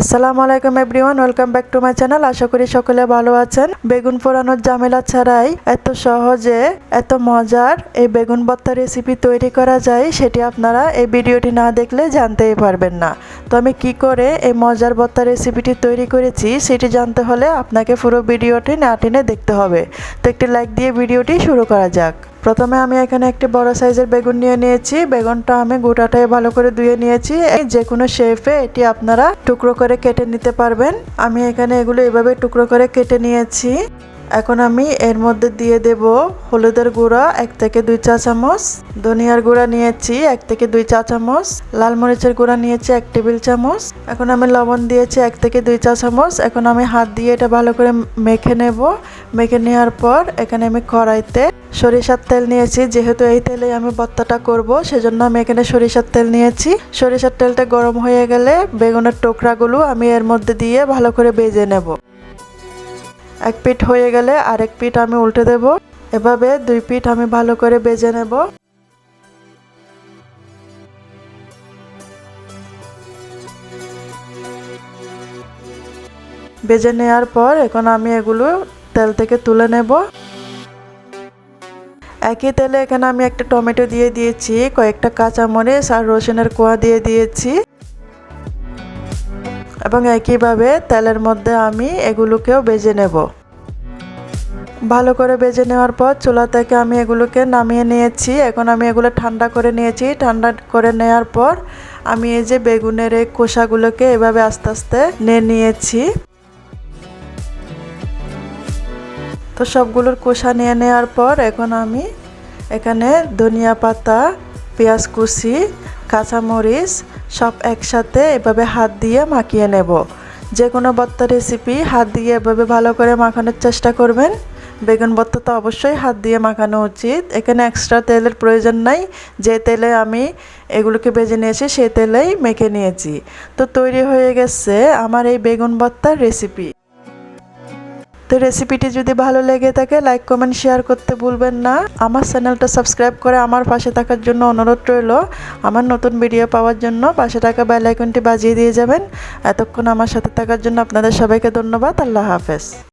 আসসালামু আলাইকুম everyone, welcome back to my channel. আশা করি সকলে ভালো আছেন। বেগুন পোড়ানোর ঝামেলা ছাড়াই এত সহজে, এত মজার এই বেগুন ভর্তা রেসিপি তৈরি করা যায়, সেটি আপনারা এই ভিডিওটি না দেখলে জানতেই পারবেন না। তো আমি কি করে এই মজার ভর্তা রেসিপিটি তৈরি করেছি, সেটি জানতে হলে আপনাকে পুরো ভিডিওটি না টেনে দেখতে হবে। তো একটি লাইক দিয়ে ভিডিওটি শুরু করা যাক। প্রথমে আমি এখানে একটি বড় সাইজের বেগুন নিয়ে নিয়েছি। বেগুনটা আমি গোটাটাই ভালো করে ধুয়ে নিয়েছি। যে কোনো শেফে এটি আপনারা টুকরো করে কেটে নিতে পারবেন। আমি এখানে এগুলো এভাবে টুকরো করে কেটে নিয়েছি। এখন আমি এর মধ্যে দিয়ে দেব হলুদের গুঁড়া, এক থেকে দুই চা চামচ। ধনিয়ার গুঁড়া নিয়েছি, এক থেকে দুই চা চামচ। লাল মরিচের গুঁড়া নিয়েছি, এক টেবিল চামচ। এখন আমি লবণ দিয়েছি, এক থেকে দুই চা চামচ। এখন আমি হাত দিয়ে এটা ভালো করে মেখে নেব। মেখে নেওয়ার পর এখানে আমি কড়াইতে সরিষার তেল নিয়েছি। যেহেতু এই তেলে আমি ভর্তাটা করব, সেজন্য আমি এখানে সরিষার তেল নিয়েছি। সরিষার তেলটা গরম হয়ে গেলে বেগুনের টোকরাগুলো আমি এর মধ্যে দিয়ে ভালো করে বেজে নেব। এক পিঠ হয়ে গেলে আরেক পিঠ আমি উল্টে দেব। এভাবে দুই পিঠ আমি ভালো করে বেজে নেব। বেজে নেওয়ার পর এখন আমি এগুলো তেল থেকে তুলে নেব। একই তেলে এখানে আমি একটা টমেটো দিয়ে দিয়েছি, কয়েকটা কাঁচামরিচ আর রসুনের কোয়া দিয়ে দিয়েছি। এবং একইভাবে তেলের মধ্যে আমি এগুলোকেও বেজে নেব। ভালো করে বেজে নেওয়ার পর চুলা থেকে আমি এগুলোকে নামিয়ে নিয়েছি। এখন আমি এগুলো ঠান্ডা করে নিয়েছি। ঠান্ডা করে নেওয়ার পর আমি এই যে বেগুনের এই কোষাগুলোকে এভাবে আস্তে আস্তে নিয়ে নিয়েছি। তো সবগুলোর কোষা নিয়ে নেওয়ার পর এখন আমি এখানে ধনিয়া পাতা, পেঁয়াজ কুচি, কাঁচামরিচ সব একসাথে এভাবে হাত দিয়ে মাখিয়ে নেব। যে কোনো ভর্তা রেসিপি হাত দিয়ে এভাবে ভালো করে মাখানোর চেষ্টা করবেন। বেগুন ভর্তা তো অবশ্যই হাত দিয়ে মাখানো উচিত। এখানে এক্সট্রা তেলের প্রয়োজন নাই। যে তেলে আমি এগুলোকে বেজে নিয়েছি সেই তেলেই মেখে নিয়েছি। তো তৈরি হয়ে গেছে আমার এই বেগুন ভর্তার রেসিপি তো রেসিপিটি যদি ভালো লেগে থাকে লাইক কমেন্ট শেয়ার করতে ভুলবেন না। আমার চ্যানেলটা সাবস্ক্রাইব করে আমার পাশে থাকার জন্য অনুরোধ রইল। আমার নতুন ভিডিও পাওয়ার জন্য পাশে থাকা বেল আইকনটি বাজিয়ে দিয়ে যাবেন। এতক্ষণ আমার সাথে থাকার জন্য আপনাদের সবাইকে ধন্যবাদ। আল্লাহ হাফেজ।